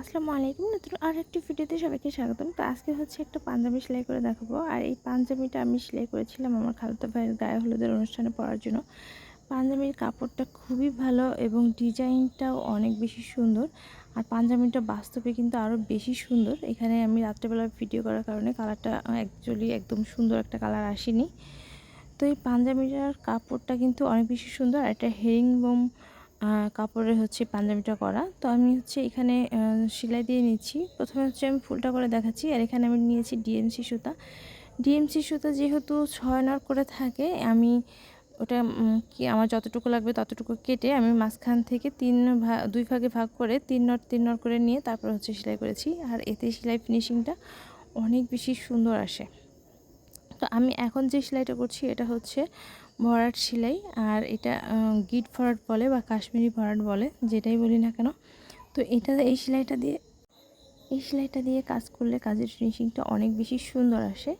আসসালামু আলাইকুম নতুন আর একটি ভিডিওতে সবাইকে স্বাগতম। তো আজকে হচ্ছে একটা পাঞ্জাবি সেলাই করে দেখাবো। আর এই পাঞ্জাবিটা আমি সেলাই করেছিলাম আমার খালতো ভাইয়ের গায়ে হলুদের অনুষ্ঠানে পরার জন্য। পাঞ্জাবির কাপড়টা খুবই ভালো এবং ডিজাইনটাও অনেক বেশি সুন্দর। আর পাঞ্জাবিটা বাস্তবে কিন্তু আরও বেশি সুন্দর। এখানে আমি রাত্রেবেলা ভিডিও করার কারণে কালারটা অ্যাকচুয়ালি একদম সুন্দর একটা কালার আসেনি। তো এই পাঞ্জাবিটার কাপড়টা কিন্তু অনেক বেশি সুন্দর। আর একটা হেরিং বোম কাপড়ে হচ্ছে পাঞ্জাবিটা করা। তো আমি হচ্ছে এখানে সেলাই দিয়ে নিচ্ছি। প্রথমে হচ্ছে আমি ফুলটা করে দেখাচ্ছি। আর এখানে আমি নিয়েছি ডিএমসি সুতা। ডিএমসি সুতা যেহেতু ছয় নর করে থাকে, আমি ওটা কি আমার যতটুকু লাগবে ততটুকু কেটে আমি মাঝখান থেকে তিন ভাগ দুই ভাগে ভাগ করে তিন নট তিন নট করে নিয়ে তারপর হচ্ছে সেলাই করেছি। আর এতে সেলাই ফিনিশিংটা অনেক বেশি সুন্দর আসে। তো আমি এখন যে সেলাইটা করছি, এটা হচ্ছে ভরাট সেলাই আর এটা গিট ভরাট বলে বা কাশ্মীরি ভরাট বলে, যেটাই বলি না কেন। তো এটা, এই সেলাইটা দিয়ে, এই সেলাইটা দিয়ে কাজ করলে কাজের ফিনিশিংটা অনেক বেশি সুন্দর আসে।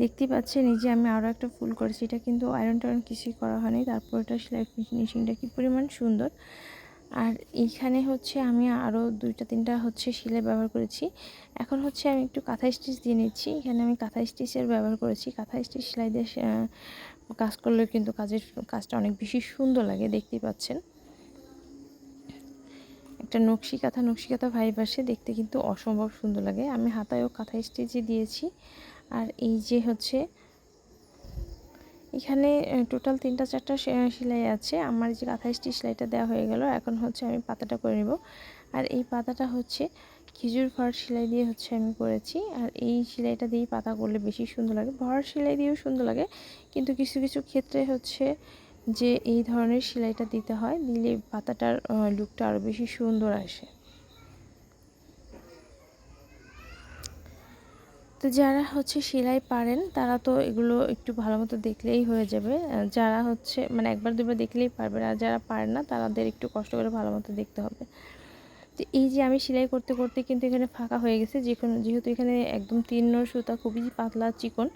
দেখতে পাচ্ছেন, এই যে আমি আরও একটা ফুল করেছি, এটা কিন্তু আয়রন টায়রন কিছুই করা হয়নি। তারপর এটা সেলাই ফিনিশিংটা কী পরিমাণ সুন্দর। আর এইখানে হচ্ছে আমি আরও দুইটা, তিনটা হচ্ছে সেলাই ব্যবহার করেছি। এখন হচ্ছে আমি একটু কাঁথা স্টিচ দিয়ে নিচ্ছি। এখানে আমি কাঁথা স্টিচের ব্যবহার করেছি। কাঁথা স্টিচ সেলাই দিয়ে কাজ করলে কিন্তু কাজের কাজটা অনেক বেশি সুন্দর লাগে, দেখতেই পাচ্ছেন। একটা নকশি কাঁথা নকশি কাঁথা ভাই পাশে দেখতে কিন্তু অসম্ভব সুন্দর লাগে। আমি হাতায়ও কাঁথা স্টিচে দিয়েছি। আর এই যে হচ্ছে এখানে টোটাল তিনটা, চারটা সেলাই আছে। আমার যে কাঁথা স্টিচ সেলাইটা দেওয়া হয়ে গেল। এখন হচ্ছে আমি পাতাটা করে নেব। আর এই পাতাটা হচ্ছে খেজুর ভর সেলাই দিয়ে হচ্ছে আমি করেছি। আর এই সেলাইটা দিয়েই পাতা করলে বেশি সুন্দর লাগে। ভর সেলাই দিয়েও সুন্দর লাগে। কিন্তু কিছু কিছু ক্ষেত্রে হচ্ছে যে এই ধরনের সেলাইটা দিতে হয়, দিলে পাতাটার লুকটা আরও বেশি সুন্দর আসে। তো যারা হচ্ছে সেলাই পারেন, তারা তো এগুলো একটু ভালো মতো দেখলেই হয়ে যাবে। যারা হচ্ছে মানে একবার দুবার দেখলেই পারবে আর যারা পারে না, তাদের একটু কষ্ট করে ভালো মতো দেখতে হবে। তো এই যে আমি সেলাই করতে করতে কিন্তু এখানে ফাঁকা হয়ে গেছে। যেখানে যেহেতু এখানে একদম তিন সুতা, খুবই পাতলা চিকন।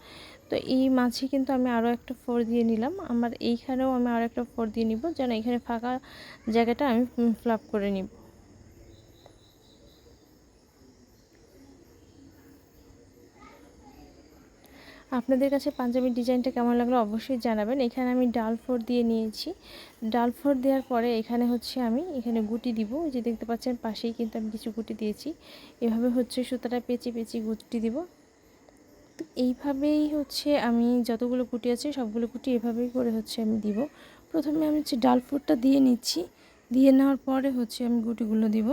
তো এই মাঝে কিন্তু আমি আরও একটা ফোর দিয়ে নিলাম। আমার এইখানেও আমি আরও একটা ফোর দিয়ে নিব। যেন এখানে ফাঁকা জায়গাটা আমি ফ্লাপ করে নিব। আপনাদের কাছে পাঞ্জাবির ডিজাইনটা কেমন লাগল অবশ্যই জানাবেন। এখানে আমি ডাল ফোর দিয়ে নিয়েছি। ডাল ফোর দেওয়ার পরে এখানে হচ্ছে আমি এখানে গুটি দিব। যে দেখতে পাচ্ছেন পাশেই কিন্তু আমি কিছু গুটি দিয়েছি। এভাবে হচ্ছে সুতাটা পেঁচে পেঁচে গুটি দিব। তো এইভাবেই হচ্ছে আমি যতগুলো গুটি আছে সবগুলো গুটি এভাবেই করে হচ্ছে আমি দিব। প্রথমে আমি হচ্ছে ডাল ফোরটা দিয়ে নিচ্ছি। দিয়ে নেওয়ার পরে হচ্ছে আমি গুটিগুলো দিব।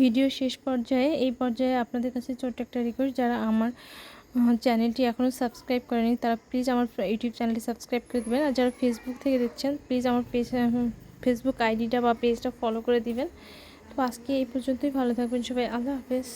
ভিডিও শেষ পর্যায়ে, এই পর্যায়ে আপনাদের কাছে ছোট্ট একটা রিকোয়েস্ট যারা আমার চ্যানেলটি এখনও সাবস্ক্রাইব করেনি, তারা প্লিজ আমার ইউটিউব চ্যানেলটি সাবস্ক্রাইব করে দেবেন। আর যারা ফেসবুক থেকে দেখছেন প্লিজ আমার পেজ ফেসবুক আইডিটা বা পেজটা ফলো করে দিবেন। তো আজকে এই পর্যন্তই, ভালো থাকবেন সবাই, আল্লাহ হাফেজ।